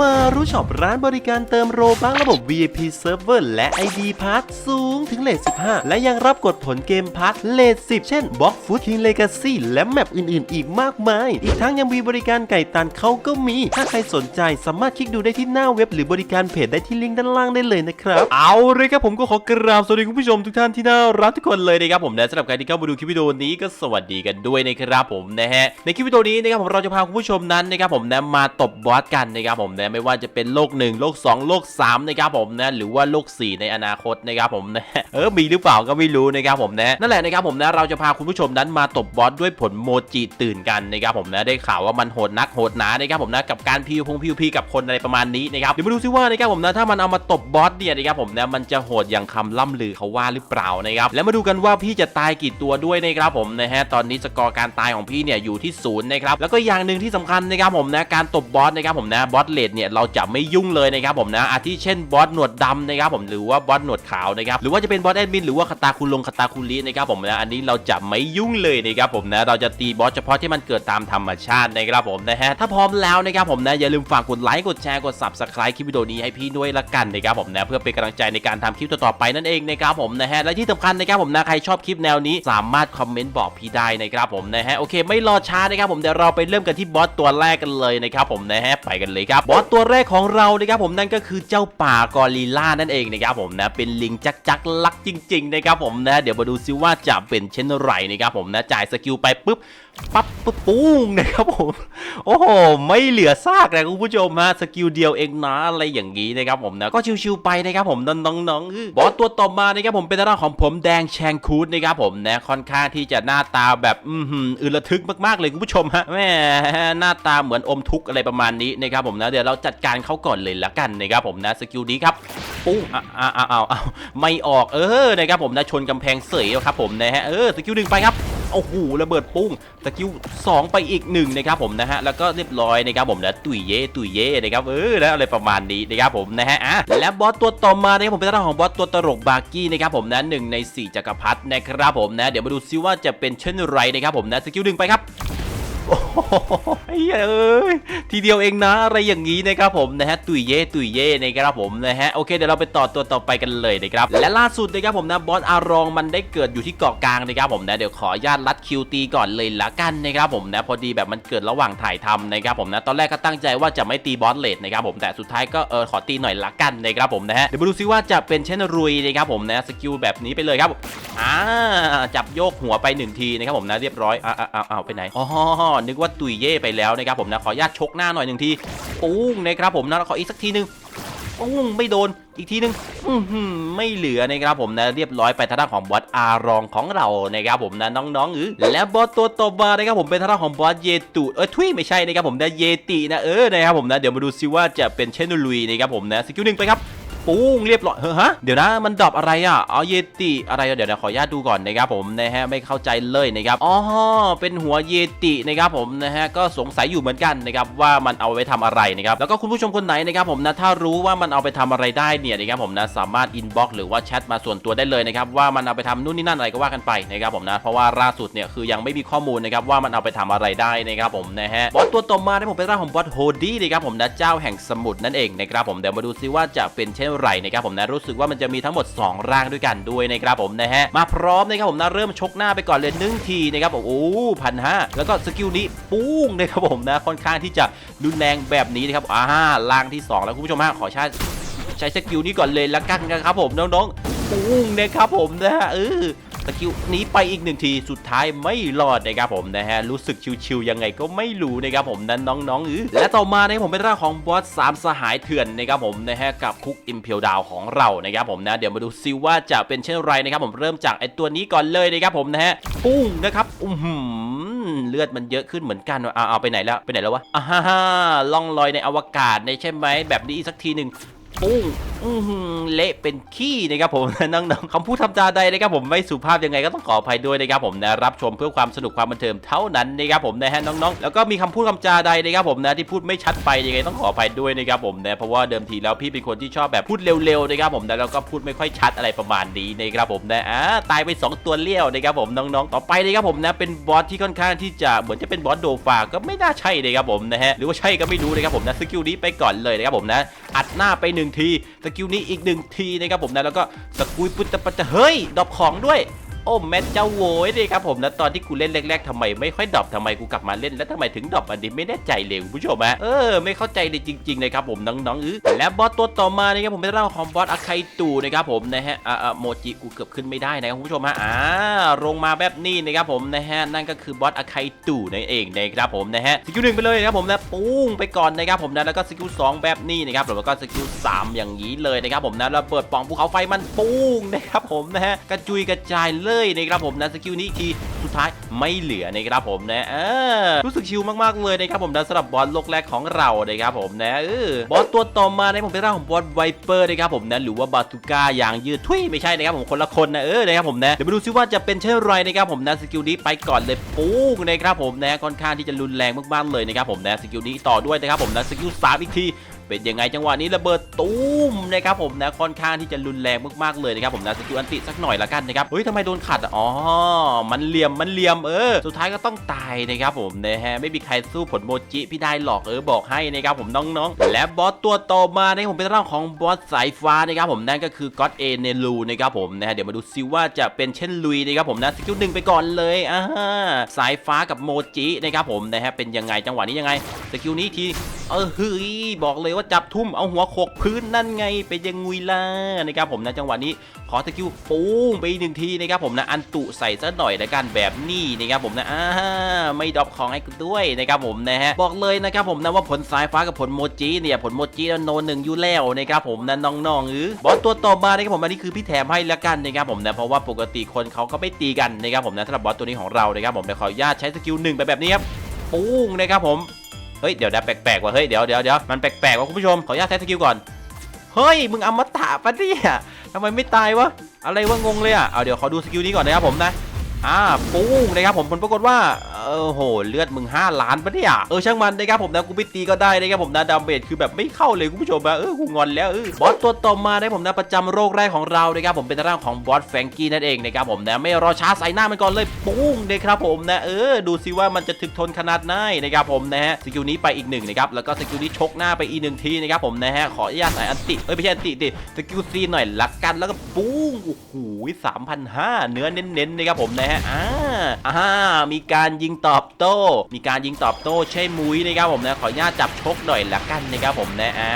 มารู้ช็อปร้านบริการเติมโรบังระบบ VIP Server และ ID Pass สูงถึงเลท15 และยังรับกดผลเกมพาร์ทเลท10 เช่น Box Food King Legacy และแมปอื่นๆ อีกมากมาย อีกทั้งยังมีบริการไก่ตันเขาก็มี ถ้าใครสนใจสามารถคลิกดูได้ที่หน้าเว็บหรือบริการเพจได้ที่ลิงก์ด้านล่างได้เลยนะครับ เอาเลยครับผมก็ขอกราบสวัสดีคุณผู้ชมทุกท่านที่น่ารักทุกคนเลยนะครับผมและสำหรับใครที่เข้ามาดูคลิปวิดีโอนี้ก็สวัสดีกันด้วยนะครับผมนะฮะในคลิปวิดีโอนี้นะครับผมเราจะพาคุณผู้ชมนั้นนะครับผมนะมาตบบอสกันนะครับผมนะไม่ว่าจะเป็นโลก 1 โลก 2 โลก3นะครับผมนะหรือว่าโลก 4 ในอนาคตนะครับผมนะเออมีหรือเปล่าก็ไม่รู้นะครับผมนะนั่นแหละนะครับผมนะเราจะพาคุณผู้ชมนั้นมาตบบอสด้วยผลโมจิตื่นกันนะครับผมนะได้ข่าวว่ามันโหดนักโหดหนานะครับผมนะกับการพิวพงพิวพีกับคนอะไรประมาณนี้นะครับเดี๋ยวมาดูซิว่านะครับผมนะถ้ามันเอามาตบบอสเนี่ยนะครับผมนะมันจะโหดอย่างคำล่ำลือเขาว่าหรือเปล่านะครับแล้วมาดูกันว่าพี่จะตายกี่ตัวด้วยนะครับผมนะฮะตอนนี้สกอร์การตายของพี่เนี่ยอยู่ที่ศูนย์นะครับแล้วก็อย่างหนึ่งที่สำคัญนะครับผมนะการตบบอสนะครับผมนะบอสเลดเนี่ยเราจะไม่ยุ่งเลยนะครับผมนะอาทิเช่นบอสหนวดดำนะครับผมหรือว่าบอสหนวดขาวนะครับหรือว่าจะเป็นบอสแอดมินหรือว่าคาตาคุลงคาตาคุลินะครับผมนะอันนี้เราจะไม่ยุ่งเลยนะครับผมนะเราจะตีบอสเฉพาะที่มันเกิดตามธรรมชาตินะครับผมนะฮะถ้าพร้อมแล้วนะครับผมนะอย่าลืมฝากกดไลค์กดแชร์กด subscribe คลิปวิดีโอนี้ให้พี่ด้วยละกันนะครับผมนะเพื่อเป็นกำลังใจในการทำคลิปต่อๆไปนั่นเองนะครับผมนะฮะและที่สำคัญนะครับผมนะใครชอบคลิปแนวนี้สามารถคอมเมนต์บอกพี่ได้นะครับผมนะฮะโอเคไม่รอช้านะครับผมเดี๋ยวเราไปเริ่มกันที่บอสตัวแรกกันเลยนะครับผมนะฮะไปกันเลยครับบอสตัวแรกของเรานะครับผมนั่นก็คือเจ้าป่ากอริลล่านั่นเองนะครับผมนะเป็นลิงจักจักลักจริงๆนะครับผมนะเดี๋ยวมาดูซิว่าจะเป็นเช่นไรนะครับผมนะจ่ายสกิลไปปุ๊บปั๊บปุ๊บปุ้งนะครับผมโอ้โหไม่เหลือซากเลยคุณผู้ชมฮะสกิลเดียวเองนะอะไรอย่างนี้นะครับผมนะก็ชิวๆไปนะครับผมน้องๆบอสตัวต่อมานะครับผมเป็นทางของผมแดงแชงคูดนะครับผมนะค่อนข้างที่จะหน้าตาแบบอือหืออือระทึกมากๆเลยคุณผู้ชมฮะแม่หน้าตาเหมือนอมทุกข์อะไรประมาณนี้นะครับผมนะเดี๋ยวเราจัดการเขาก่อนเลยละกันนะครับผมนะสกิลนี้ครับปุ้งอ้าวอ้าวอ้าวไม่ออกเออนะครับผมนะชนกำแพงเสยครับผมนะฮะเออสกิลหนึ่งไปครับโอ้โหระเบิดปุ้งสกิล2 ไปอีกหนึ่งนะครับผมนะฮะแล้วก็เรียบร้อยนะครับผมนะตุยเย่ตุยเย่นะครับเออแล้วอะไรประมาณนี้นะครับผมนะฮะอะและบอสตัวต่อมานะครับผมเป็นเรื่องของบอสตัวตลกบาร์กี้นะครับผมนะหนึ่งในสี่จักรพรรดินะครับผมนะเดี๋ยวมาดูซิว่าจะเป็นเช่นไรนะครับผมนะสกิลหนึ่งไปครับ โอ้ยเอ้ยทีเดียวเองนะอะไรอย่างนี้นะครับผมนะฮะตุยเย่ตุยเย่นะครับผมนะฮะโอเคเดี๋ยวเราไปต่อตัวต่อไปกันเลยนะครับและล่าสุดนะครับผมนะบอสอารองมันได้เกิดอยู่ที่เกาะกลางนะครับผมนะเดี๋ยวขอญาตลัดคิวตีก่อนเลยละกันนะครับผมนะพอดีแบบมันเกิดระหว่างถ่ายทำนะครับผมนะตอนแรกก็ตั้งใจว่าจะไม่ตีบอสเลดนะครับผมแต่สุดท้ายก็เออขอตีหน่อยละกันนะครับผมนะฮะเดี๋ยวมาดูซิว่าจะเป็นเช่นรุยนะครับผมนะสกิลแบบนี้ไปเลยครับอ่าจับโยกหัวไปหนึ่งทีนะครับผมนะเรียบร้อยอ่าอ่าอ่าไปไหนอ๋อนึกว่าตุยเย่ไปแล้วนะครับผมนะขออนุญาตชกหน้าหน่อยหนึ่งทีปุ้งนะครับผมนะขออีกสักทีหนึงปุ้งไม่โดนอีกทีหนึงอืไม่เหลือนะครับผมนะเรียบร้อยไปทางด้านของบอสอารองของเรานะครับผมนะน้องๆเออและบอสตัวต่อมานะครับผมเป็นทางด้านของบอสเยตุเออทุยไม่ใช่นะครับผมนะเยตินะเออนะครับผมนะเดี๋ยวมาดูซิว่าจะเป็นเชนลุยนะครับผมนะสกิลหนึ่งไปครับ ปุ้งเรียบร้อยเฮ้ยฮะเดี๋ยวนะมันดรอปอะไรอะอ๋อเยติอะไรเดี๋ยวเดี๋ยวขออนุญาตดูก่อนนะครับผมนะฮะไม่เข้าใจเลยนะครับอ๋อเป็นหัวเยตินะครับผมนะฮะก็สงสัยอยู่เหมือนกันนะครับว่ามันเอาไว้ทำอะไรนะครับแล้วก็คุณผู้ชมคนไหนนะครับผมนะถ้ารู้ว่ามันเอาไปทำอะไรได้เนี่ยนะครับผมนะสามารถอินบ็อกซ์หรือว่าแชทมาส่วนตัวได้เลยนะครับว่ามันเอาไปทำนู่นนี่นั่นอะไรก็ว่ากันไปนะครับผมนะเพราะว่าล่าสุดเนี่ยคือยังไม่มีข้อมูลนะครับว่ามันเอาไปทำอะไรได้นะครับผมนะฮะบอสตัวต่อมาเนี่ยผมเป็นร่างของบอสโฮดี้นะครับผมนะเจ้าแห่งสมุทรนั่นเองนะครับผมเดี๋ยวมาดูซิว่าจะเป็นเช่นไรนะครับผมนะรู้สึกว่ามันจะมีทั้งหมด 2 ร่างด้วยกันด้วยนะครับผมนะฮะมาพร้อมนะครับผมนะเริ่มชกหน้าไปก่อนเลยหนึ่งทีนะครับผมโอ้พันห้าแล้วก็สกิลนี้ปุ้งนะครับผมนะค่อนข้างที่จะรุนแรงแบบนี้นะครับอ่าร่างที่สองแล้วคุณผู้ชมฮะขอใช้ใช้สกิลนี้ก่อนเลยละกันนะครับผมน้องๆปุ้งนะครับผมนะฮะเออ สกิลหนี้ไปอีกหนึ่งทีสุดท้ายไม่รอดนะครับผมนะฮะรู้สึกชิวๆยังไงก็ไม่รู้นะครับผมนั้นน้องๆอือและต่อมานะผมเป็นร่างของบอสสามสหายเถื่อนนะครับผมนะฮะกับคุกอิมเพียวดาวของเรานะครับผมนะเดี๋ยวมาดูซิว่าจะเป็นเช่นไรนะครับผมเริ่มจากไอตัวนี้ก่อนเลยนะครับผมนะฮะปุ้งนะครับอือหือเลือดมันเยอะขึ้นเหมือนกันว่ะเอาเอาไปไหนแล้วไปไหนแล้ววะฮ่าฮ่าล่องลอยในอวกาศในใช่ไหมแบบนี้อีกสักทีหนึ่ง ปุ้งอื้อหือเละเป็นขี้นะครับผมน้องๆคำพูดทำจาใดนะครับผมไม่สุภาพยังไงก็ต้องขออภัยด้วยนะครับผมนะรับชมเพื่อความสนุกความบันเทิงเท่านั้นนะครับผมนะฮะน้องๆแล้วก็มีคำพูดคำจาใดนะครับผมนะที่พูดไม่ชัดไปยังไงต้องขออภัยด้วยนะครับผมนะเพราะว่าเดิมทีแล้วพี่เป็นคนที่ชอบแบบพูดเร็วๆนะครับผมนะแล้วก็พูดไม่ค่อยชัดอะไรประมาณนี้นะครับผมนะอ่าตายไปสองตัวเลี้ยวนะครับผมน้องๆ ต่อไปนะครับผมนะเป็นบอสที่ค่อนข้างที่จะเหมือนจะเป็นบอสโดฟาก็ไม่น่าใช่นะครับผมนะฮะหรือว่าใช่ก็ไม่รู้นะครับผมนะสกิลนี้ไปก่อนเลยนะครับผมนะอัดหน้าไปห1ทีสกิลนี้อีกหนึ่งทีนะครับผมนะแล้วก็สกุยปุตตะปะตะเฮ้ยดรอปของด้วย โอ้แม่เจ้าโวยเลยครับผมนะตอนที่กูเล่นแรกๆทำไมไม่ค่อยดรอปทำไมกูกลับมาเล่นแล้วทำไมถึงดรอปอันนี้ไม่แน่ใจเลยคุณผู้ชมฮะเออไม่เข้าใจเลยจริงๆนะครับผมน้องๆอื้อและบอสตัวต่อมานะครับผมเป็นเรื่องของบอสอาไคตูนะครับผมนะฮะอ่าโมจิกูเกือบขึ้นไม่ได้นะครับคุณผู้ชมฮะอ่าลงมาแบบนี้นะครับผมนะฮะนั่นก็คือบอสอาไคตูนั่นเองนะครับผมนะฮะสกิลหนึ่งไปเลยนะครับผมนะปุ้งไปก่อนนะครับผมนะแล้วก็สกิลสองแบบนี้นะครับแล้วก็สกิลสามอย่างนี้เลยนะครับผมนะแล้วเปิดปองภูเขาไฟมันปุ้งนะครับผมนะฮะกระจุยกระจายเลยนะครับผมนะสกิลนี้อีกทีสุดท้ายไม่เหลือนะครับผมนะเออรู้สึกชิลมากๆเลยนะครับผมนะสำหรับบอสโลกแรกของเรานะครับผมนะเออบอสตัวต่อมาในผมเป็นร่างของบอสไวเปอร์นะครับผมนะหรือว่าบาตูก้าอย่างยืดทุยไม่ใช่นะครับผมคนละคนนะเออนะครับผมนะเดี๋ยวมาดูซิว่าจะเป็นเช่นไรนะครับผมนะสกิลนี้ไปก่อนเลยปุ้งนะครับผมนะค่อนข้างที่จะรุนแรงมากๆเลยนะครับผมนะสกิลนี้ต่อด้วยนะครับผมนะสกิลสามอีกที เป็นยังไงจังหวะนี้ระเบิดตุ้มนะครับผมนะค่อนข้างที่จะรุนแรงมากๆเลยนะครับผมนะสกิลอันติสักหน่อยละกันนะครับเฮ้ยทำไมโดนขัดอ๋อมันเหลี่ยมมันเหลี่ยมเออ สุดท้ายก็ต้องตายนะครับผมนะฮะไม่มีใครสู้ผลโมจิพี่ได้หรอกเออบอกให้นะครับผมน้องๆ และบอสตัวต่อมาในผมเป็นเรื่องของบอสสายฟ้านะครับผมนั่นก็คือก็อดเอเนลูนะครับผมนะฮะเดี๋ยวมาดูซิว่าจะเป็นเช่นลุยนะครับผมนะสกิลหนึ่งไปก่อนเลยอ่าสายฟ้ากับโมจินะครับผมนะฮะเป็นยังไงจังหวะนี้ยังไงสกิลนี้ทีเออเฮ้ยบอกเลยว่าจับทุ่มเอาหัวโขกพื้นนั่นไงเป็นยังงุยล่ะนะครับผมนะจังหวะนี้ขอสกิลปูงไปหนึ่งทีนะครับผมนะอันตุใส่ซะหน่อยละกันแบบนี้นะครับผมนะอ่าไม่ดรอปของให้กูด้วยนะครับผมนะฮะบอกเลยนะครับผมนะว่าผลสายฟ้ากับผลโมจิเนี่ยผลโมจิแล้วโนหนึ่งอยู่แล้วนะครับผมนะน้องๆเออบอสตัวต่อมานะครับผมอันนี้คือพี่แถมให้ละกันนะครับผมนะเพราะว่าปกติคนเขาก็ไม่ตีกันนะครับผมนะสำหรับบอสตัวนี้ของเรานะครับผมเดี๋ยวขออนุญาตใช้สกิลหนึ่งไปแบบนี้ครับปูงนะครับผม เฮ้ยเดี๋ยวนะแปลกๆว่ะเฮ้ยเดี๋ยวเดี๋ยวเดี๋ยวมันแปลกๆว่ะคุณผู้ชมขออนุญาตใช้สกิลก่อนเฮ้ยมึงอมตะปะเนี่ยทำไมไม่ตายวะอะไรวะงงเลยอะเอาเดี๋ยวขอดูสกิลนี้ก่อนนะครับผมนะอ่าปุ้งนะครับผมผลปรากฏว่า เออโหเลือดมึง 5 ล้านปะเนี่ยเออช่างมันนะครับผมนะกูไปตีก็ได้นะครับผมนะดาเมจคือแบบไม่เข้าเลยคุณผู้ชมนะเออกูงอนแล้วเออบอสตัวต่อมานะครับผมนะประจำโรคแรกของเรานะครับผมเป็นร่างของบอสแฟงกี้นั่นเองนะครับผมนะไม่รอช้าใส่หน้ามันก่อนเลยปุ้งนะครับผมนะเออดูซิว่ามันจะถึกทนขนาดไหนนะครับผมนะฮะสกิลนี้ไปอีกหนึ่งนะครับแล้วก็สกิลนี้ชกหน้าไปอีกหนึ่งทีนะครับผมนะฮะขออนุญาตใส่อันติเอ้ยไม่ใช่อันติดิสกิลซีหน่อยละกันแล้วก็ปุ้งโอ้โหสามพันห้าเนื้อเน้นๆนะครับผมนะฮะอ่าอ่ามีการยิงตอบโต้ มีการยิงตอบโต้ใช่มุ้ยนะครับผมนะขออนุญาตจับชกหน่อยละกันนะครับผมนะอ่า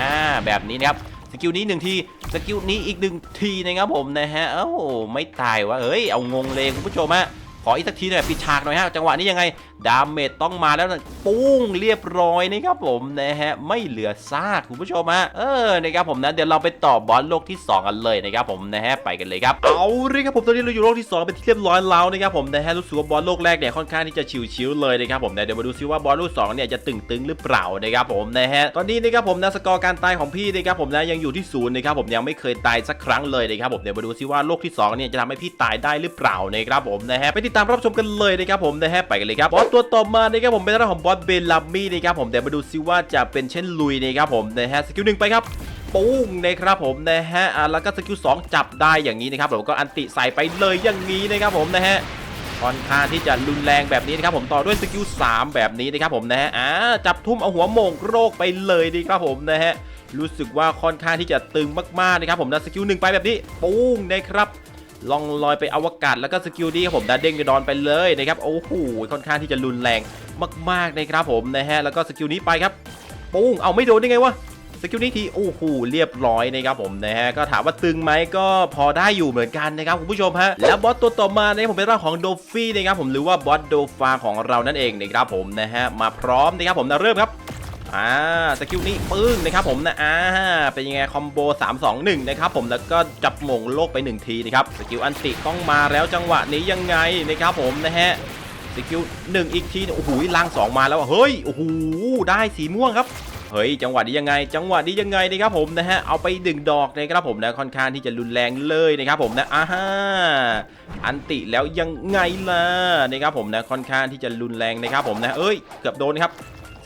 แบบนี้นะครับสกิลนี้หนึ่งทีสกิลนี้อีกหนึ่งทีนะครับผมนะฮะเอ้าไม่ตายวะเอ้ยเอางงเลยคุณผู้ชมฮะขออีกสักทีหน่อยปิดฉากหน่อยฮะจังหวะนี้ยังไง ดาเมจต้องมาแล้วนะปุ้งเรียบร้อยนะครับผมนะฮะไม่เหลือซากคุณผู้ชมฮะเออนะครับผมนะเดี๋ยวเราไปต่อบอสโลกที่ 2 กันเลยนะครับผมนะฮะไปกันเลยครับเอาเลยครับผมตอนนี้เราอยู่โลกที่ 2 เป็นที่เรียบร้อยแล้วนะครับผมนะฮะรู้สึกว่าบอสโลกแรกเนี่ยค่อนข้างที่จะชิวๆเลยนะครับผมนะเดี๋ยวมาดูซิว่าบอสโลกสองเนี่ยจะตึงๆหรือเปล่านะครับผมนะฮะตอนนี้นะครับผมนะสกอร์การตายของพี่นะครับผมนะยังอยู่ที่ศูนย์นะครับผมยังไม่เคยตายสักครั้งเลยนะครับผมเดี๋ยวมาดูซิว่าโลกที่สองเนี่ยจะทำให้พี่ตายได้หรือเปล่านะครับผมนะฮะไปติดตามรับชมกันเลยนะครับผมนะฮะไปกันเลยครับบอสตัวต่อมานะครับผมเป็นเรื่องของบอสเบลลัมมี่นะครับผมเดี๋ยวมาดูซิว่าจะเป็นเช่นลุยนะครับผมนะฮะสกิลหนึ่งไปครับปุ้งนะครับผมนะฮะอะแล้วก็สกิล2จับได้อย่างนี้นะครับผมก็อันติใส่ไปเลยอย่างนี้นะครับผมนะฮะค่อนข้างที่จะรุนแรงแบบนี้นะครับผมต่อด้วยสกิล3แบบนี้นะครับผมนะฮะอ่าจับทุ่มเอาหัวโมงโรคไปเลยดีครับผมนะฮะรู้สึกว่าค่อนข้างที่จะตึงมากๆนะครับผมนะสกิลหนึ่งไปแบบนี้ปุ้งนะครับ ลองลอยไปอวกาศแล้วก็สกิลนี้ครับผมนเด้งกระดอนไปเลยนะครับโอ้โหค่อนข้างที่จะรุนแรงมากๆนะครับผมนะฮะแล้วก็สกิลนี้ไปครับปุ้งเอาไม่โดนได้ไงวะสกิลนี้ทีโอ้โหเรียบร้อยนะครับผมนะฮะก็ถามว่าตึงไหมก็พอได้อยู่เหมือนกันนะครับคุณผู้ชมฮะแล้วบอสตัวต่อมาเนี่ยผมเป็นร่างของโดฟี่นะครับผมหรือว่าบอสโดฟาของเรานั่นเองนะครับผมนะฮะมาพร้อมนะครับผมนะเริ่มครับ อ่าสกิลนี้ปึ้งนะครับผมนะอ่าเป็นยังไงคอมโบ 3 2 1 นะครับผมแล้วก็จับหมงโลกไป 1 ทีนะครับสกิลอันติต้องมาแล้วจังหวะนี้ยังไงนะครับผมนะฮะสกิลหนึ่งอีกทีโอ้โหล่างสองมาแล้วเฮ้ยโอ้โหได้สีม่วงครับเฮ้ยจังหวะนี้ยังไง จังหวะนี้ยังไงนะครับผมนะฮะเอาไปดึงดอกนะครับผมนะค่อนข้างที่จะรุนแรงเลยนะครับผมนะอ่าฮะอันติแล้วยังไงล่ะนะครับผมนะค่อนข้างที่จะรุนแรงนะครับผมนะเอ้ยเกือบโดนครับ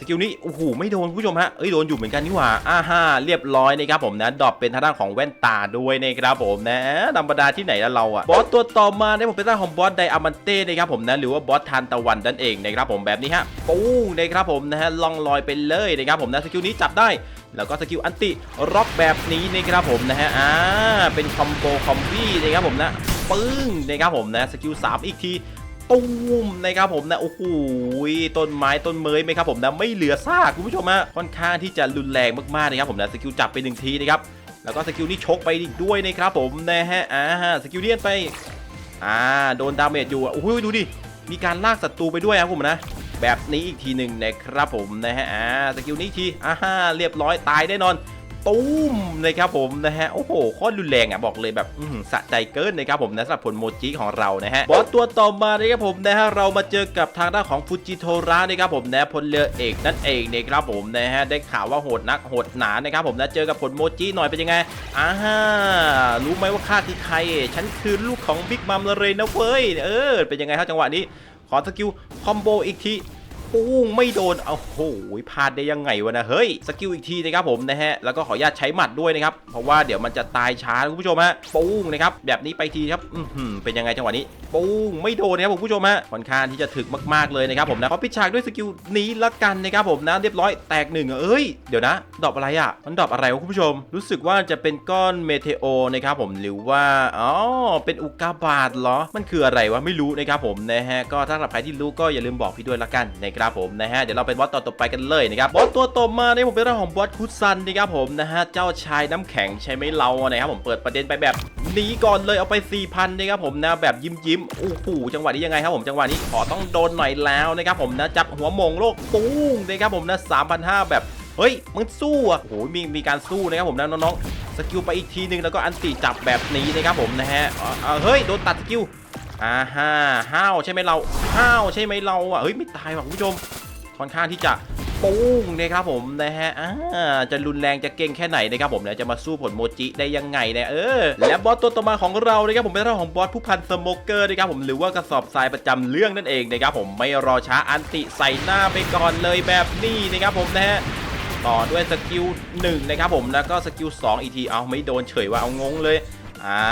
กิลนี้โอ้โหไม่โดนผู้ชมฮะเอ้ยโดนอยู่เหมือนกันนี่หว่าอ่าฮะเรียบร้อยนะครับผมนะดรอปเป็นทางด้านของแว่นตาด้วยนะครับผมนะธรรมดาที่ไหนล้วเราอะบอสตัวต่อมาเนี่ยผมเป็นทางด้าของบอสไดอามันเต้นะครับผมนะหรือว่าบอสทานตะวันนั่นเองนะครับผมแบบนี้ฮะปุ้งนะครับผมนะฮะล่องลอยไปเลยนะครับผมนะสกิลนี้จับได้แล้วก็สกิลอันติร็อกแบบนี้นะครับผมนะฮะ อ่า เป็นคอมโบคอมบี้นะครับผมนะ ปึ้งนะครับผมนะ สกิล3อีกที ตุ้มนะครับผมนะโอ้โหต้นไม้ต้นเมยไหมครับผมนะไม่เหลือซากคุณผู้ชมฮะค่อนข้างที่จะรุนแรงมากๆนะครับผมนะสกิลจับไปหนึ่งทีนะครับแล้วก็สกิลนี้ชกไปอีกด้วยนะครับผมนะฮะอ่าสกิลเลียนไปอ่าโดนดาเมจอยู่อะโอ้โหดูดิมีการลากศัตรูไปด้วยครับผมนะ แบบนี้อีกทีหนึ่งนะครับผมนะฮะอ่าสกิลนี้ทีอ่าฮะเรียบร้อยตายแน่นอน ตุ้มนะครับผมนะฮะโอ้โหโคตรรุนแรงอะบอกเลยแบบสะใจเกินนะครับผมนะสำหรับผลโมจิของเรานะฮะบอสตัวต่อมานะครับผมนะฮะเรามาเจอกับทางด้านของฟูจิโทระนะครับผมนะพลเรือเอกนั่นเองนะครับผมนะฮะได้ข่าวว่าโหดนักโหดหนานะครับผมนะเจอกับผลโมจิหน่อยเป็นยังไงอ่าฮะรู้ไหมว่าข้าคือใคร ฉันคือลูกของบิ๊กมัมเลยนะเว้ยเออเป็นยังไงครับจังหวะนี้ขอสกิลคอมโบอีกที ปุ้งไม่โดนโอ้โหพลาดได้ยังไงวะนะเฮ้ยสกิลอีกทีนะครับผมนะฮะแล้วก็ขออนุญาตใช้หมัดด้วยนะครับเพราะว่าเดี๋ยวมันจะตายช้าคุณผู้ชมฮะปุ้งนะครับแบบนี้ไปทีครับอือหือเป็นยังไงจังหวะนี้ปุ้งไม่โดนนะครับผมผู้ชมฮะค่อนข้างที่จะถึกมากๆเลยนะครับผมนะขอปิดฉากด้วยสกิลนี้ละกันนะครับผมนะเรียบร้อยแตกหนึ่งเอ้ยเดี๋ยวนะดรอปอะไรอะมันดรอปอะไรวะคุณผู้ชม รู้สึกว่าจะเป็นก้อนเมเทโอนะครับผมหรือว่าอ๋อเป็นอุกกาบาตเหรอมันคืออะไรวะไม่รู้นะครับผมนะฮะก็ถ้าใครที่รู้ก็อย่าลืมบอกพี่ด้วยละกันนะครับผมนะฮะเดี๋ยวเราเป็นบอสต่อต่อไปกันเลยนะครับบอสตัวต่อมาเนี่ยผมเป็นเรื่องของบอสคุซันนะครับผมนะฮะเจ้าชายน้ำแข็งใช่ไหมเรานะครับผมเปิดประเด็นไปแบบนี้ก่อนเลยเอาไป4,000นะครับผมนะแบบยิ้มยิ้มโอ้โหจังหวะนี้ยังไงครับผมจังหวะนี้ขอต้องโดนหน่อยแล้วนะครับผมนะจับหัวมงโลกปุ้งนะครับผมนะ3,500แบบเฮ้ยมึงสู้อะโอ้โหมีมีการสู้นะครับผมนะน้องๆสกิลไปอีกทีหนึงแล้วก็อันติจับแบบนี้นะครับผมนะฮะเฮ้ยโดนตัดสกิล อ่าฮ่าห้าวใช่ไหมเราห้าวใช่ไหมเราอะเฮ้ยไม่ตายว่ะคุณผู้ชมค่อนข้างที่จะปุ้งนะครับผมนะฮะอ่าจะรุนแรงจะเก่งแค่ไหนนะครับผมเนี่ยจะมาสู้ผลโมจิได้ยังไงเนี่ยเออ และบอสตัวต่อมาของเรานะครับผมเป็นเรื่องของบอสผู้พันสโมเกอร์นะครับผมหรือว่ากระสอบทรายประจำเรื่องนั่นเองนะครับผมไม่รอช้าอันติใส่หน้าไปก่อนเลยแบบนี้นะครับผมนะฮะต่อด้วยสกิล1นะครับผมแล้วก็สกิล2อีกทีเอาไม่โดนเฉยว่าเอางงเลย อ่า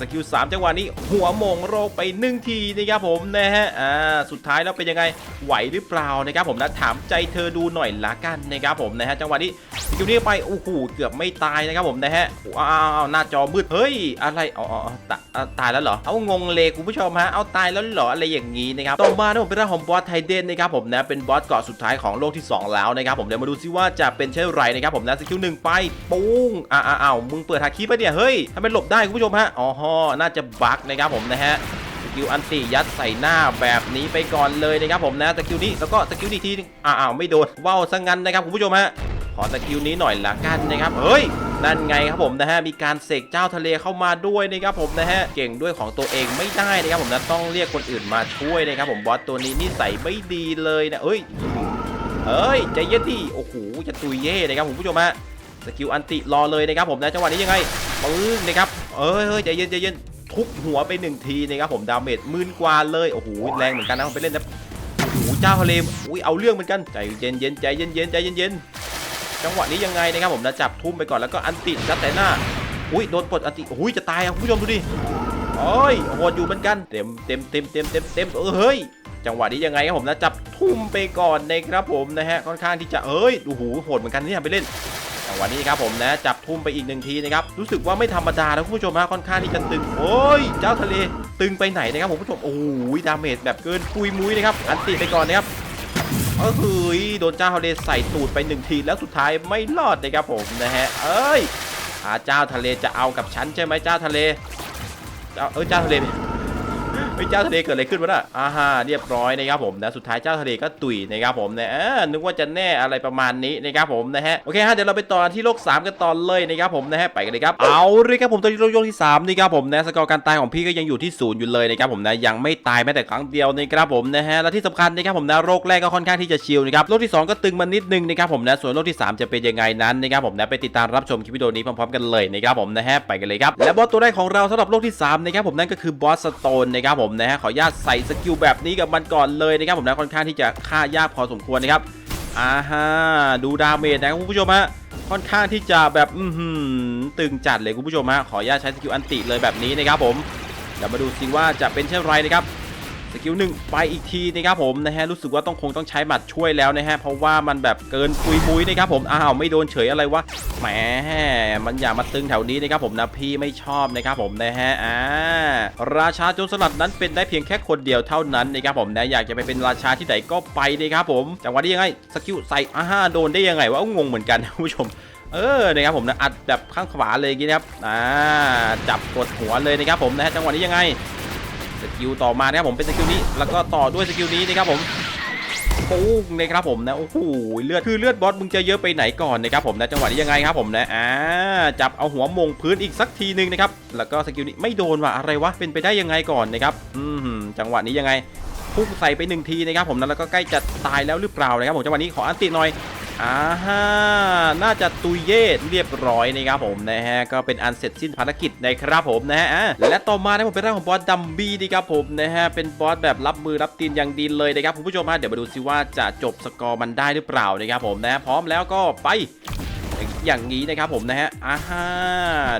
สกิล3จังหวะนี้หัวมงโรคไป1ทีนะครับผมนะฮะอ่าสุดท้ายแล้วเป็นยังไงไหวหรือเปล่านะครับผมนะถามใจเธอดูหน่อยละกันนะครับผมนะฮะจังหวะนี้สกิลนี้ไปโอ้โหเกือบไม่ตายนะครับผมนะฮะอ้าวหน้าจอมืดเฮ้ยอะไรอ๋อตาตายแล้วเหรอเอางงเลยคุณผู้ชมฮะเอาตายแล้วเหรออะไรอย่างนี้นะครับต่อมานะผมเป็นเรื่องของบอสไทเดนนะครับผมนะเป็นบอสเกาะสุดท้ายของโลกที่ 2 แล้วนะครับผมเดี๋ยวมาดูซิว่าจะเป็นเช่นไรนะครับผมนะสกิลหนึ่งไปปุ้งอ้าวมึงเปิดฮาคิปะเนี่ยเฮ้ยทำไมหลบได้คุณผู้ชมฮะอ๋อฮอน่าจะบั๊กนะครับผมนะฮะสกิลอันติยัดใส่หน้าแบบนี้ไปก่อนเลยนะครับผมนะสกิลนี้แล้วก็สกิลนี้ทีอ้าวไม่โดนว่าวซะงั้นนะครับคุณผู้ชมฮะขอสกิลนี้หน่อยละกันนะครับเฮ้ยนั่นไงครับผมนะฮะมีการเสกเจ้าทะเลเข้ามาด้วยนะครับผมนะฮะเก่งด้วยของตัวเองไม่ได้นะครับผมนะต้องเรียกคนอื่นมาช่วยนะครับผมบอสตัวนี้นิสัยไม่ดีเลยนะเอ้ยเอ้ยใจเย็นดิโอ้โหจะตุยเย่นะครับผมผู้ชมฮะสกิลอันติรอเลยนะครับผมนะจังหวะนี้ยังไงปึ้งนะครับ เอ้ยเฮ้ยใจเย็นใจเย็นทุบหัวไปหนึ่งทีนะครับผมดาเมจมื่นกว่าเลยโอ้โหแรงเหมือนกันนะผมไปเล่นนะโอ้โหเจ้าทะเลอุ้ยเอาเรื่องเหมือนกันใจเย็นเย็นใจเย็นเย็นใจเย็นเย็นจังหวะนี้ยังไงนะครับผมนะจับทุ่มไปก่อนแล้วก็อันติดยัดแต่หน้าอุ้ยโดนปลดอันติอุ้ยจะตายอะคุณผู้ชมดูดิโอ้ยโหดอยู่เหมือนกันเต็มเต็มเต็มเต็มเต็มเต็มเออเฮ้ยจังหวะนี้ยังไงครับผมนะจับทุ่มไปก่อนนะครับผมนะฮะค่อนข้างที่จะเอ้ยโอ้โหโหดเหมือนกันเนี่ยไปเล่น จังหวะนี้ครับผมนะจับทุ่มไปอีกหนึ่งทีนะครับรู้สึกว่าไม่ธรรมดานะคุณผู้ชมฮะค่อนข้างที่จะตึงโอ้ยเจ้าทะเลตึงไปไหนนะครับผมผู้ชมโอ้ยดาเมจแบบเกินปุยมุ้ยนะครับอันติไปก่อนนะครับเออคือโดนเจ้าทะเลใส่ตูดไปหนึ่งทีแล้วสุดท้ายไม่รอดนะครับผมนะฮะเอ้ยอาเจ้าทะเลจะเอากับฉันใช่ไหมเจ้าทะเลเจ้าเออเจ้าทะเล เฮ้ยเจ้าทะเลเกิดอะไรขึ้นวะน่ะอ่าฮะเรียบร้อยนะครับผมนะสุดท้ายเจ้าทะเลก็ตุยนะครับผมนะเออนึกว่าจะแน่อะไรประมาณนี้นะครับผมนะฮะโอเคฮะเดี๋ยวเราไปต่อที่โลก 3 กันตอนเลยนะครับผมนะฮะไปกันเลยครับเอาเลยครับผมตอนนี้โลกที่3นี่ครับผมนะสกอร์การตายของพี่ก็ยังอยู่ที่ศูนย์อยู่เลยนะครับผมนะยังไม่ตายแม้แต่ครั้งเดียวนะครับผมนะฮะและที่สำคัญนะครับผมนะโรคแรกก็ค่อนข้างที่จะชิลนะครับโรคที่สองก็ตึงมานิดนึงนะครับผมนะส่วนโรคที่สามจะเป็นยังไงนั้นนะครับผมนะไปติดตามรับชมคลิปวิดีโอนี้พร้อมๆกันเลยนะครับผมนะฮะไปกันเลยครับและบอสตัวแรกของเราสำหรับโลกที่สามนะครับผมนั่นก็คือบอสสโตนนะครับผมนะฮะขออนุญาตใส่สกิลแบบนี้กับมันก่อนเลยนะครับผมนะค่อนข้างที่จะฆ่ายากพอสมควรนะครับอ่าฮะดูดาเมจนะครับคุณผู้ชมฮะค่อนข้างที่จะแบบอืตึงจัดเลยคุณผู้ชมฮะขออนุญาตใช้สกิลอันติเลยแบบนี้นะครับผมเดี๋ยวมาดูซิว่าจะเป็นเช่นไรนะครับ กิลหนึ่งไปอีกทีนะครับผมนะฮะรู้สึกว่าต้องคงต้องใช้หมัดช่วยแล้วนะฮะเพราะว่ามันแบบเกินปุยมุยนะครับผมอ้าวไม่โดนเฉยอะไรวะแหมมันอย่ามาตึงแถวนี้นะครับผมนะพี่ไม่ชอบนะครับผมนะฮะอ่าราชาโจรสลัดนั้นเป็นได้เพียงแค่คนเดียวเท่านั้นนะครับผมนะอยากจะไปเป็นราชาที่ไหนก็ไปนะครับผมจังหวะนี้ยังไงสกิลใส่อ้าโดนได้ยังไงวะงงเหมือนกันนะคุณผู้ชมเออนะครับผมนะอัดแบบข้างขวาเลยอย่างงี้นะครับอ่าจับกดหัวเลยนะครับผมนะฮะจังหวะนี้ยังไง สกิลต่อมานะครับผมเป็นสกิลนี้แล้วก็ต่อด้วยสกิลนี้นะครับผมปุ้งนะครับผมนะโอ้โหเลือดคือเลือดบอสมึงจะเยอะไปไหนก่อนนะครับผมนะจังหวะนี้ยังไงครับผมนะอ่าจับเอาหัวมงพื้นอีกสักทีหนึ่งนะครับแล้วก็สกิลนี้ไม่โดนว่ะอะไรวะเป็นไปได้ยังไงก่อนนะครับอืมจังหวะนี้ยังไง พุ่งใส่ไปหนึ่งทีนะครับผมนะแล้วก็ใกล้จะตายแล้วหรือเปล่านะครับผมจังหวะนี้ขออันติหน่อยอ่าฮะน่าจะตุยเย่เรียบร้อยนะครับผมนะฮะก็เป็นอันเสร็จสิ้นภารกิจนะครับผมนะฮะและต่อมานะผมเป็นเรื่องของบอสดัมบี้ดีครับผมนะฮะเป็นบอสแบบรับมือรับตีนอย่างดีเลยนะครับคุณผู้ชมฮะเดี๋ยวมาดูซิว่าจะจบสกอร์มันได้หรือเปล่านะครับผมนะฮะพร้อมแล้วก็ไป อย่างนี้นะครับผมนะฮะอ่าฮ่า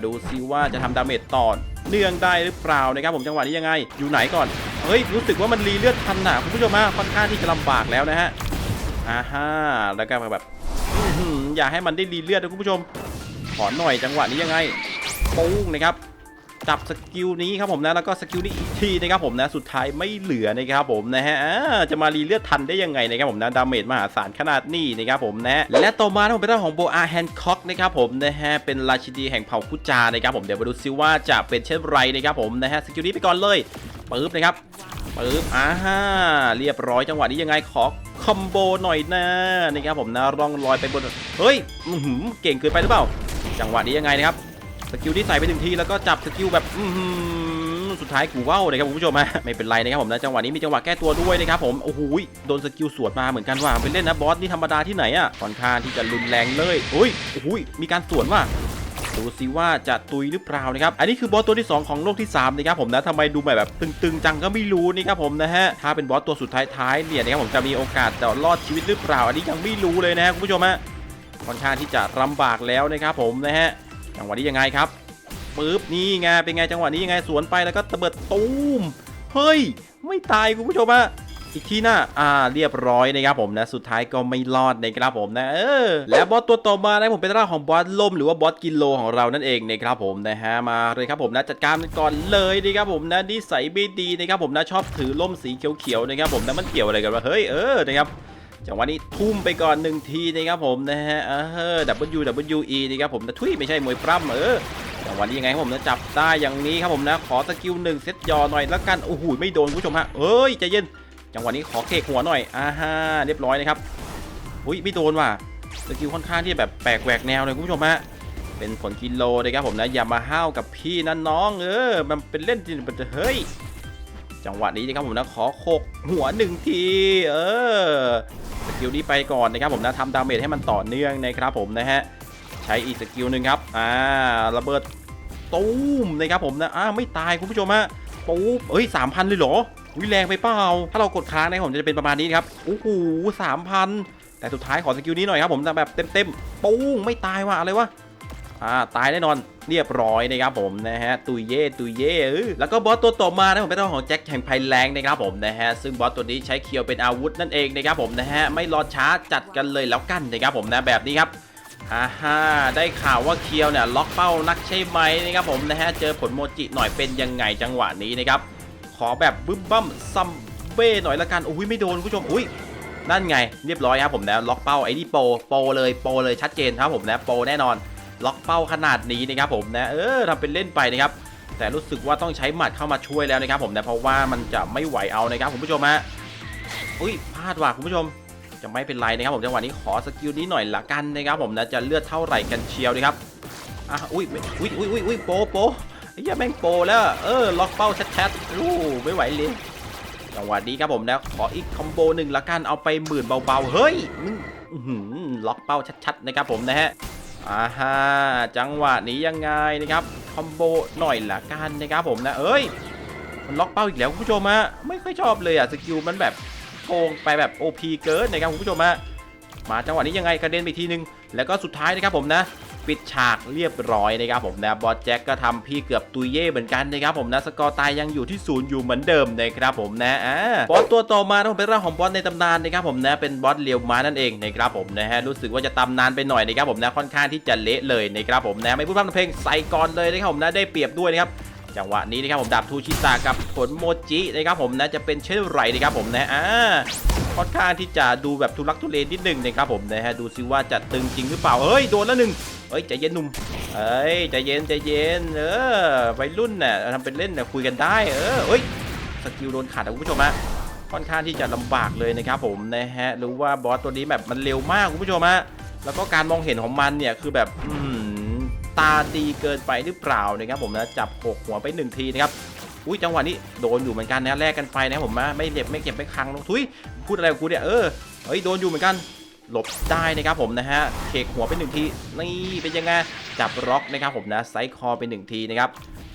ดูซิว่าจะทำดาเมจต่อเนื่องได้หรือเปล่านะครับผมจังหวะนี้ยังไง อยู่ไหนก่อน เฮ้ย รู้สึกว่ามันรีเลือดทันหนาคุณผู้ชมฮะค่อนข้างที่จะลำบากแล้วนะฮะอ่าฮ่าแล้วก็แบบอื้อหืออย่าให้มันได้รีเลือดนะคุณผู้ชม ขอหน่อยจังหวะนี้ยังไงปุ้งนะครับ จับสกิลนี้ครับผมนะแล้วก็สกิลนี้อีกทีนะครับผมนะสุดท้ายไม่เหลือนะครับผมนะฮะจะมารีเลือดทันได้ยังไงนะครับผมนะดาเมจมหาศาลขนาดนี้นะครับผมนะและต่อมาผมเป็นเรื่องของโบอาแฮนค็อกนะครับผมนะฮะเป็นราชินีแห่งเผ่าคุจานะครับผมเดี๋ยวมาดูซิว่าจะเป็นเช่นไรนะครับผมนะฮะสกิลนี้ไปก่อนเลยปึ๊บนะครับปึ๊บอ่าฮะเรียบร้อยจังหวะนี้ยังไงขอคอมโบหน่อยนะนะครับผมนะร่องรอยไปบนเฮ้ยหือเก่งเกินไปหรือเปล่า จังหวะนี้ยังไงนะครับ สกิลที่ใส่ไปหนึ่งทีแล้วก็จับสกิลแบบอืสุดท้ายกูว่าวเลยครับคุณผู้ชมฮะไม่เป็นไรนะครับผมนะจังหวะนี้มีจังหวะแก้ตัวด้วยนะครับผมโอ้โหโดนสกิลสวนมาเหมือนกันว่าไปเล่นนะบอสนี่ธรรมดาที่ไหนอะค่อนข้างที่จะรุนแรงเลยโอ้ยโอ้โหมีการสวนว่ะดูซิว่าจะตุยหรือเปล่านะครับ อันนี้คือบอสตัวที่ 2 ของโลกที่3นะครับผมนะทำไมดูแบบตึงๆ จังก็ไม่รู้นี่ครับผมนะฮะ ถ้าเป็นบอสตัวสุดท้ายๆเนี่ยนะครับผมจะมีโอกาสจะรอดชีวิตหรือเปล่า อันนี้ยังไม่รู้เลยนะฮะคุณผู้ชมฮะ ค่อนข้างที่จะลำบากแล้วนะครับผมนะฮะ จังหวะนี้ยังไงครับปึ๊บนี่ไงเป็นไงจังหวะนี้ยังไงสวนไปแล้วก็ตะเบิดตูมเฮ้ย ไม่ตายคุณผู้ชมฮะอีกทีหน้าอ่าเรียบร้อยนะครับผมนะสุดท้ายก็ไม่รอดนะครับผมนะเออและบอสตัวต่อมานะผมเป็นร่างของบอสล่มหรือว่าบอสกิโลของเรานั่นเองนะครับผมนะฮะมาเลยครับผมนะจัดการมันก่อนเลยนะครับผมนะนิสัยไม่ดีนะครับผมนะชอบถือล่มสีเขียวๆนะครับผมนะมันเกี่ยวอะไรกันวะเฮ้ยเออนะครับ จังหวะนี้ทุ่มไปก่อนหนึ่งทีนะครับผมนะฮะเออ W W E นะครับผมนะทุยไม่ใช่มวยปล้ำเออจังหวะนี้ยังไงครับผมนะจับได้อย่างนี้ครับผมนะ ขอสกิลหนึ่งเซตยอหน่อยแล้วกันโอ้โหไม่โดนคุณผู้ชมฮะเอ้ยใจเย็นจังหวะนี้ขอเคกหัวหน่อยอ่าฮะเรียบร้อยนะครับอุ้ยไม่โดนว่ะสกิลค่อนข้างที่แบบแปลกแหวกแนวเลยคุณผู้ชมฮะเป็นผลกิโลนะครับผมนะอย่ามาห้าวกับพี่นะน้องเออมันเป็นเล่นจริงมันจะเฮ้ย จังหวะนี้นะครับผมนะขอโคกหัวหนึ่งที เออสกิลนี้ไปก่อนนะครับผมนะทำดาเมจให้มันต่อเนื่องนะครับผมนะฮะใช้อีกสกิลหนึ่งครับอ่าระเบิดตูมนะครับผมนะอ่าไม่ตายคุณผู้ชมฮะปุ๊บเอ้ยสามพันเลยเหรอวิแรงไปเปล่า ถ้าเรากดค้างนะผมจะเป็นประมาณนี้ครับโอ้โหสามพันแต่สุดท้ายขอสกิลนี้หน่อยครับผมแบบเต็มๆปุ้งไม่ตายว่ะอะไรวะ อ่าตายแน่นอนเรียบร้อยนะครับผมนะฮะตุยเย่ตุยเย่แล้วก็บอสตัวต่อมานะผมเป็นตัวของแจ็คแห่งไพแรงนะครับผมนะฮะซึ่งบอสตัวนี้ใช้เคียวเป็นอาวุธนั่นเองนะครับผมนะฮะไม่รอช้าจัดกันเลยแล้วกันนะครับผมนะแบบนี้ครับอ่าฮะได้ข่าวว่าเคียวเนี่ยล็อกเป้านักใช่ไหมนะครับผมนะฮะเจอผลโมจิหน่อยเป็นยังไงจังหวะนี้นะครับขอแบบบึ้มบั้มซัมเบ้หน่อยละกันอุ้ยไม่โดนคุณผู้ชมอุ้ยนั่นไงเรียบร้อยครับผมนะล็อกเป้าไอ้นี่โปโปเลยโปเลยชัดเจนครับผมนะโปแน่นอน ล็อกเป้าขนาดนี้นะครับผมนะเออทำเป็นเล่นไปนะครับแต่รู้สึกว่าต้องใช้หมัดเข้ามาช่วยแล้วนะครับผมนะเพราะว่ามันจะไม่ไหวเอานะครับคุณผู้ชมฮะอุ้ยพลาดว่ะคุณผู้ชมจะไม่เป็นไรนะครับผมจังหวะนี้ขอสกิลนี้หน่อยละกันนะครับผมนะจะเลือดเท่าไหร่กันเชียวนะครับอะอุ้ยอุ้ยอุ้ยอุ้ยอุ้ยโปโปไอ้เหี้ยแม่งโปแล้วเออล็อกเป้าชัดๆรู้ไม่ไหวเลยจังหวะนี้ครับผมนะขออีกคอมโบหนึ่งละกันเอาไปหมื่นเบาๆเฮ้ยมึงล็อกเป้าชัดๆนะครับผมนะฮะ อ่าฮะจังหวะนี้ยังไงนะครับคอมโบหน่อยละกันนะครับผมนะเอ้ยมันล็อกเป้าอีกแล้วคุณผู้ชมฮะไม่ค่อยชอบเลยอะสกิลมันแบบโกงไปแบบ OP เกินนะครับคุณผู้ชมฮะมาจังหวะนี้ยังไงกระเด็นไปทีนึงแล้วก็สุดท้ายนะครับผมนะ ปิดฉากเรียบร้อยนะครับผมนะบอสแจ็คก็ทำพี่เกือบตุยเย่เหมือนกันนะครับผมนะสกอร์ตายยังอยู่ที่ศูนย์อยู่เหมือนเดิมนะครับผมนะอ่าบอสตัวต่อมาผมเป็นเรื่องของบอสในตำนานนะครับผมนะเป็นบอสเลียวมานั่นเองนะครับผมนะฮะรู้สึกว่าจะตำนานไปหน่อยนะครับผมนะค่อนข้างที่จะเละเลยนะครับผมนะไม่พูดพร่ำเพลงใส่ก่อนเลยนะครับผมนะได้เปรียบด้วยนะครับ จังหวะนี้นะครับผมดาบทูชิตากับผลโมจินะครับผมนะจะเป็นเช่นไรนะครับผมนะอ่าค่อนข้างที่จะดูแบบทุลักทุเลนิดหนึ่งนะครับผมนะฮะดูซิว่าจะตึงจริงหรือเปล่าเฮ้ยโดนแล้วหนึ่งเฮ้ยใจเย็นหนุ่มเอ้ยใจเย็นใจเย็นเออวัยรุ่นน่ะทำเป็นเล่นน่ะคุยกันได้เออเฮ้ยสกิลโดนขาดนะคุณผู้ชมฮะค่อนข้างที่จะลำบากเลยนะครับผมนะฮะรู้ว่าบอสตัวนี้แบบมันเร็วมากคุณผู้ชมฮะแล้วก็การมองเห็นของมันเนี่ยคือแบบอืม ตาดีเกินไปหรือเปล่านะครับผมนะจับหกหัวไปหนึ่งทีนะครับอุ้ยจังหวะนี้โดนอยู่เหมือนกันนะแลกกันไปนะผมนะไม่เจ็บไม่เจ็บไม่คังลงทุยพูดอะไรกูเนี่ยเออเฮ้ยโดนอยู่เหมือนกันหลบได้นะครับผมนะฮะเคกหัวไปหนึ่งทีนี่เป็นยังไงจับล็อกนะครับผมนะไซคอไปหนึ่งทีนะครับ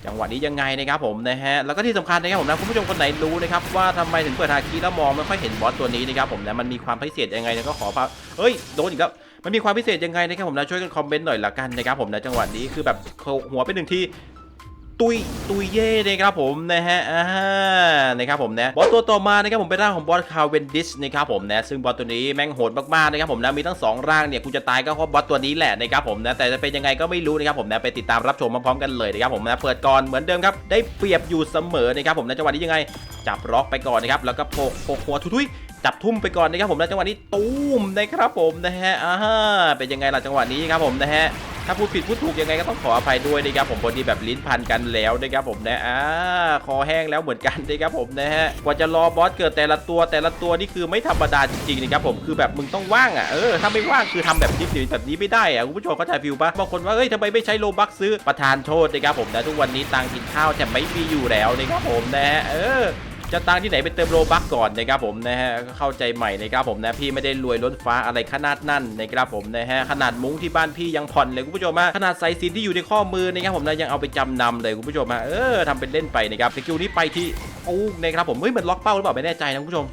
จังหวะนี้ยังไงนะครับผมนะฮะแล้วก็ที่สำคัญนะครับผมนะคุณผู้ชมคนไหนรู้นะครับว่าทำไมถึงเปิดฮาคีแล้วมองไม่ค่อยเห็นบอสตัวนี้นะครับผมนะมันมีความพิเศษยังไงนะก็ขอพาเฮ้ยโดนอีกแล้ว มันมีความพิเศษยังไงนะครับผมนะช่วยกันคอมเมนต์หน่อยละกันนะครับผมนะจังหวะนี้คือแบบโขกหัวไปหนึ่งที ตุยตุยเย่นะครับผมนะฮะอ่านะครับผมนะบอสตัวต่อมานะครับผมเป็นร่างของบอสคาเวนดิสนะครับผมนะซึ่งบอสตัวนี้แม่งโหดมากๆนะครับผมนะมีทั้งสองร่างเนี่ยกูจะตายก็เพราะบอสตัวนี้แหละนะครับผมนะแต่จะเป็นยังไงก็ไม่รู้นะครับผมนะไปติดตามรับชมพร้อมๆกันเลยนะครับผมนะเปิดก่อนเหมือนเดิมครับได้เปรียบอยู่เสมอนะครับผมนะจังหวะนี้ยังไง จับล็อกไปก่อนนะครับแล้วก็โปกโปกหัวทุยจับทุ่มไปก่อนนะครับผมนะจังหวะนี้ตูมนะครับผมนะฮะอ่าเป็นยังไงล่ะจังหวะนี้ครับผมนะฮะ ถ้าพูดผิดพูดถูกยังไงก็ต้องขออภัยด้วยนะครับผมพอดีแบบลิ้นพันกันแล้วนะครับผมนะอ่าคอแห้งแล้วเหมือนกันนะครับผมนะฮะกว่าจะรอบอสเกิดแต่ละตัวแต่ละตัวนี่คือไม่ธรรมดาจริงๆนะครับผมคือแบบมึงต้องว่างอะเออถ้าไม่ว่างคือทำแบบนี้แบบนี้ไม่ได้อะคุณผู้ชมเข้าใจฟิลปะบางคนว่าเอ้ยทำไมไม่ใช้โลบักซื้อประทานโทษนะครับผมนะทุกวันนี้ตังค์กินข้าวจะไม่มีอยู่แล้วนะครับผมนะฮะเออ จะตังที่ไหนไปเติมโลบักก่อนนะครับผมนะฮะก็เข้าใจใหม่นะครับผมนะพี่ไม่ได้รวยล้นฟ้าอะไรขนาดนั่นนะครับผมนะฮะขนาดมุ้งที่บ้านพี่ยังผ่อนเลยคุณผู้ชมฮะขนาดสายสินที่อยู่ในข้อมือนะครับผมนะยังเอาไปจำนำเลยคุณผู้ชมฮะเออทำเป็นเล่นไปนะครับสกิลนี้ไปที่โอ้นะครับผมเฮ้ยมันล็อกเป้าหรือเปล่าไม่แน่ใจนะคุณผู้ชม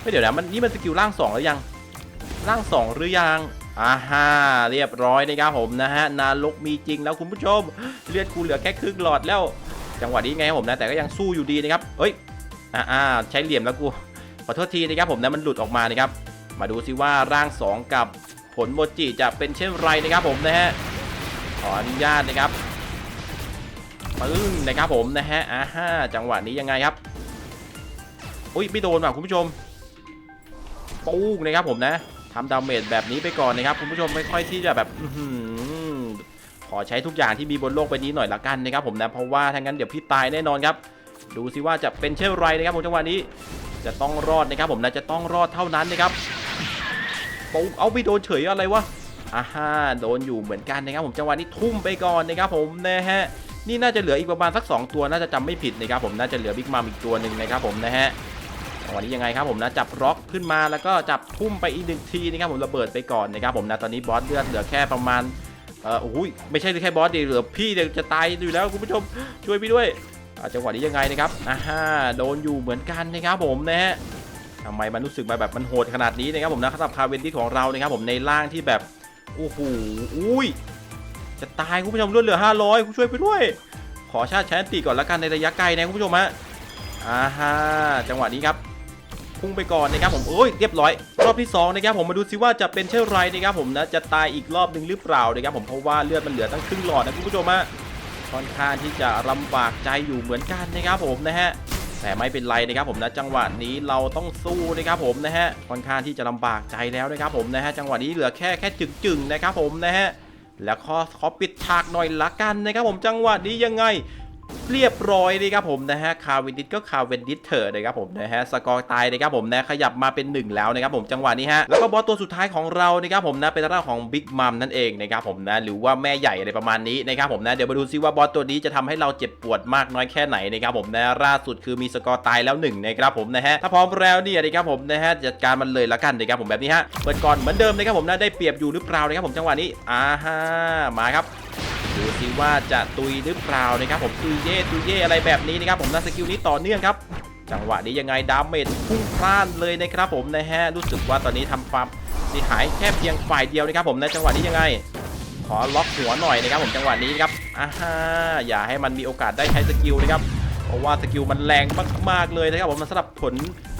เฮ้ยเดี๋ยวนะมันนี่มันสกิลล่างสองหรือยังล่างสองหรือยังอ่าฮะเรียบร้อยนะครับผมนะฮะนารกมีจริงแล้วคุณผู้ชมเลือดกูเหลือแค่ครึ่งหลอดแล้ว จังหวะนี้ไงครับผมนะแต่ก็ยังสู้อยู่ดีนะครับเฮ้ย อ่าใช้เหลี่ยมแล้วกูขอโทษทีนะครับผมนะมันหลุดออกมานะครับ มาดูซิว่าร่าง 2 กับผลโมจิจะเป็นเช่นไรนะครับผมนะฮะขออนุญาตนะครับปึ้งนะครับผมนะฮะอ่าฮะจังหวะนี้ยังไงครับอุ้ยไม่โดนว่ะคุณผู้ชมปุ้งนะครับผมนะทำดาเมจแบบนี้ไปก่อนนะครับคุณผู้ชมไม่ค่อยที่จะแบบอืขอใช้ทุกอย่างที่มีบนโลกใบนี้หน่อยละกันนะครับผมนะเพราะว่าถ้างั้นเดี๋ยวพี่ตายแน่นอนครับ ดูสิว่าจะเป็นเช่นไรนะครับผมจังหวะนี้จะต้องรอดนะครับ ผมนะจะต้องรอดเท่านั้นนะครับปุ๊บเอาไปโดนเฉยอะไรวะอ่าฮะโดนอยู่เหมือนกันนะครับ ผมจังหวะนี้ทุ่มไปก่อนนะครับ ผมนะฮะนี่น่าจะเหลืออีกประมาณสัก 2 ตัวน่าจะจำไม่ผิดนะครับ ผมน่าจะเหลือบิ๊กมัมอีกตัวหนึ่งนะครับ ผมนะฮะจังหวะนี้ยังไงครับผมนะจับล็อกขึ้นมาแล้วก็จับทุ่มไปอีกหนึ่งทีนะครับผมระเบิดไปก่อนนะครับผมนะตอนนี้บอสเลือดเหลือแค่ประมาณเออโอ้ยไม่ใช่แค่บอสดิเหลือพี่เดี๋ยวจะตายอยู่แล้วคุณผู้ชมช่วยพี่ด้วย จังหวะนี้ยังไงนะครับอ่าฮะโดนอยู่เหมือนกันนะครับผมนะฮะทำไมมันรู้สึกมาแบบมันโหดขนาดนี้นะครับผมนะสำหรับคาเวนดี้ของเรานะครับผมในร่างที่แบบโอ้โหอุ้ยจะตายคุณผู้ชมเลือดเหลือ 500คุณช่วยไปด้วย ขอชาติแชนตีก่อนละกันในระยะไกลนะคุณผู้ชมฮะอ่าฮะจังหวะนี้ครับพุ่งไปก่อนนะครับผมโอ้ยเรียบร้อย รอบที่สองนะครับผมมาดูซิว่าจะเป็นเช่นไรนะครับผมนะจะตายอีกรอบหนึ่งหรือเปล่านะครับผมเพราะว่าเลือดมันเหลือตั้งครึ่งหลอดนะคุณผู้ชมฮะ ค่อนข้างที่จะลำบากใจอยู่เหมือนกันนะครับผมนะฮะแต่ไม่เป็นไรนะครับผมนะจังหวะนี้เราต้องสู้นะครับผมนะฮะค่อนข้างที่จะลำบากใจแล้วนะครับผมนะฮะจังหวะนี้เหลือแค่แค่จึงๆนะครับผมนะฮะแล้วขอขอปิดฉากหน่อยละกันนะครับผมจังหวะนี้ยังไง เรียบร้อยนะครับผมนะฮะคาเวนดิสก็คาเวนดิสเถอะนะครับผมนะฮะสกอร์ตายนะครับผมนะขยับมาเป็น 1 แล้วนะครับผมจังหวะนี้ฮะแล้วก็บอสตัวสุดท้ายของเรานะครับผมนะเป็นทางด้าของบิ๊กมัมนั่นเองนะครับผมนะหรือว่าแม่ใหญ่อะไรประมาณนี้นะครับผมนะเดี๋ยวมาดูซิว่าบอสตัวนี้จะทำให้เราเจ็บปวดมากน้อยแค่ไหนนะครับผมนะล่าสุดคือมีสกอร์ตายแล้วหนึ่งนะครับผมนะฮะถ้าพร้อมแล้วเนี่ยนะครับผมนะฮะจัดการมันเลยละกันนะครับผมแบบนี้ฮะเปิดก่อนเหมือนเดิมนะครับผมนะได้เปรียบอยู่หรือเปล่านะครับผมจังหวะนี้อ่าฮะมาครับ ดูซิว่าจะตุยหรือเปล่านะครับผมตุยเย่ตุยเย่อะไรแบบนี้นะครับผมนะสกิลนี้ต่อเนื่องครับจังหวะนี้ยังไงดาเมจพุ่งพลานเลยนะครับผมนะฮะรู้สึกว่าตอนนี้ทำความเสียหายแค่เพียงฝ่ายเดียวนะครับผมในะจังหวะนี้ยังไง ขอล็อกหัวหน่อยนะครับผมจังหวะนี้ครับอ่าฮะอย่าให้มันมีโอกาสได้ใช้สกิลนะครับ เพราะว่าสกิลมันแรงมากๆเลยนะครับผมสำหรับผล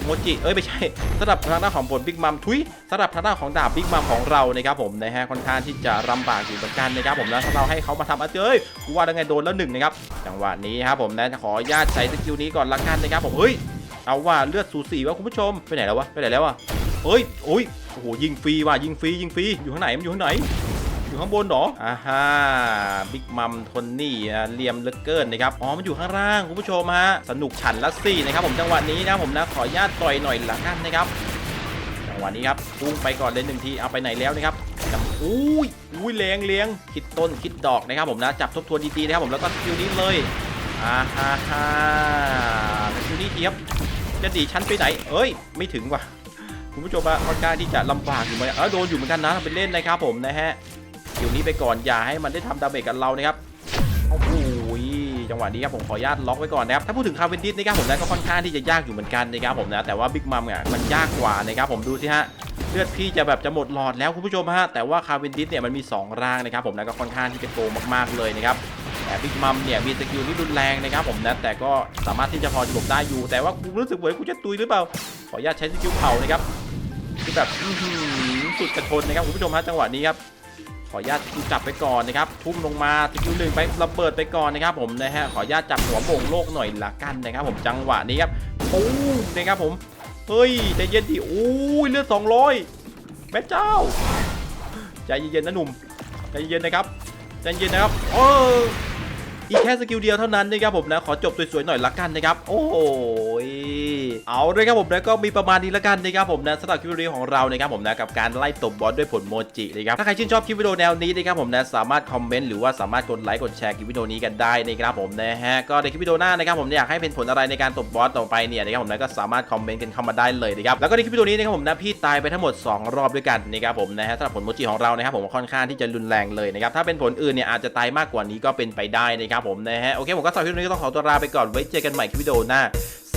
โมจิเอ้ยไม่ใช่สำหรับทางด้านของผลบิ๊กมัมทุยสำหรับทางด้านของดาบบิ๊กมัมของเรานะครับผมนะฮะค่อนข้างที่จะลำบากอยู่เหมือนกันนะครับผมนะถ้าเราให้เขามาทำอะเอ้ยกูว่าได้ไงโดนแล้วหนึ่งนะครับจังหวะนี้ครับผมนะขออนุญาตใช้สกิลนี้ก่อนละกันนะครับผมเฮ้ยเอาว่าเลือดสูสีวะคุณผู้ชมไปไหนแล้ววะไปไหนแล้ววะเฮ้ยโอ้ยโอ้โหยิงฟรีว่ะยิงฟรียิงฟรีอยู่ข้างไหนมันอยู่ข้างไหน อยู่ข้างบนเหรออ่าฮะบิ๊กมัมทนนี่เลียมเลือเกินนะครับอ๋อมันอยู่ข้างล่างคุณผู้ชมฮะสนุกฉันละสี่นะครับผมจังหวะนี้นะผมนะขออนุญาตต่อยหน่อยละกันนะครับจังหวะนี้ครับพุ่งไปก่อนเลยหนึ่งทีเอาไปไหนแล้วนะครับจังอุ้ยอุ้ยแรงเลี้ยงคิดต้นคิดดอกนะครับผมนะจับทบทวนดีๆนะครับผมแล้วก็สกิลนี้เลยอ่าฮะฮะสกิลนี้เทียบจะดีชั้นไปไหนเอ้ยไม่ถึงว่ะคุณผู้ชมอะค่อนข้างที่จะลำบากอยู่เหมือนกันเออโดนอยู่เหมือนกันนะเป็นเล่นนะครับผมนะฮะ เดี๋ยวนี้ไปก่อนอย่าให้มันได้ทำดาเมจกับเรานะครับโอ้โหจังหวะนี้ครับผมขออนุญาตล็อกไว้ก่อนนะครับถ้าพูดถึงคาเวนดิสนะครับผมนะก็ค่อนข้างที่จะยากอยู่เหมือนกันนะครับผมนะแต่ว่าบิ๊กมัมเนี่ยมันยากกว่านะครับผมดูสิฮะเลือดพี่จะแบบจะหมดหลอดแล้วคุณผู้ชมฮะแต่ว่าคาเวนดิสเนี่ยมันมี 2 ร่างนะครับผมนะก็ค่อนข้างที่จะโกงมากๆเลยนะครับแต่บิ๊กมัมเนี่ยมีสกิลที่รุนแรงนะครับผมนะแต่ก็สามารถที่จะพอจะหลบได้อยู่ แต่ว่ากูรู้สึกเหมือนกูจะตุยหรือเปล่าขออนุญาตใช้สกิลเผานะครับคือแบบสุดกระทนนะครับคุณผู้ชมฮะจังหวะนี้ครับ ขออนุญาตจับไปก่อนนะครับทุ่มลงมาสกิลหนึ่งไประเบิดไปก่อนนะครับผมนะฮะขออนุญาตจับหัวโป่งโลกหน่อยละกันนะครับผมจังหวะนี้ครับปุ้งนะครับผมเฮ้ยใจเย็นดิโอ้ยเลือด200แม่เจ้าใจเย็นๆนะหนุ่มใจเย็นนะครับใจเย็นนะครับเอออีกแค่สกิลเดียวเท่านั้นนะครับผมนะขอจบสวยๆหน่อยละกันนะครับ โอ้ย เอาเลยครับผมนะก็มีประมาณนี้ละกันนะครับผมนะสำหรับคลิปวิดีโอของเรานะครับผมนะกับการไล่ตบบอสด้วยผลโมจินะครับถ้าใครชื่นชอบคลิปวิดีโอแนวนี้นะครับผมนะสามารถคอมเมนต์หรือว่าสามารถกดไลค์กดแชร์คลิปวิดีโอนี้กันได้นะครับผมนะฮะก็ในคลิปวิดีโอหน้านะครับผมอยากให้เป็นผลอะไรในการตบบอสต่อไปเนี่ยนะครับผมนะก็สามารถคอมเมนต์กันเข้ามาได้เลยนะครับแล้วก็ในคลิปวิดีโอนี้นะครับผมนะพี่ตายไปทั้งหมด 2 รอบด้วยกันนะครับผมนะฮะสำหรับผลโมจิของเรานะครับผมค่อนข้างที่จะรุนแรงเลยนะครับถ้าเป็นผลอื่นเนี่ยอาจจะตายมากกว่านี้ก็เป็นไปได้นะครับผมนะฮะโอเคผมก็สำหรับคลิปนี้ก็ต้องขอตัวลาไปก่อนไว้เจอกันใหม่คลิปวิดีโอหน้า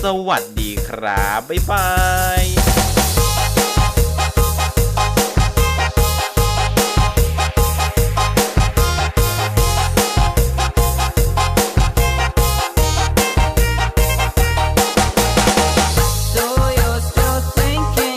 สวัสดีครับ บ๊ายบาย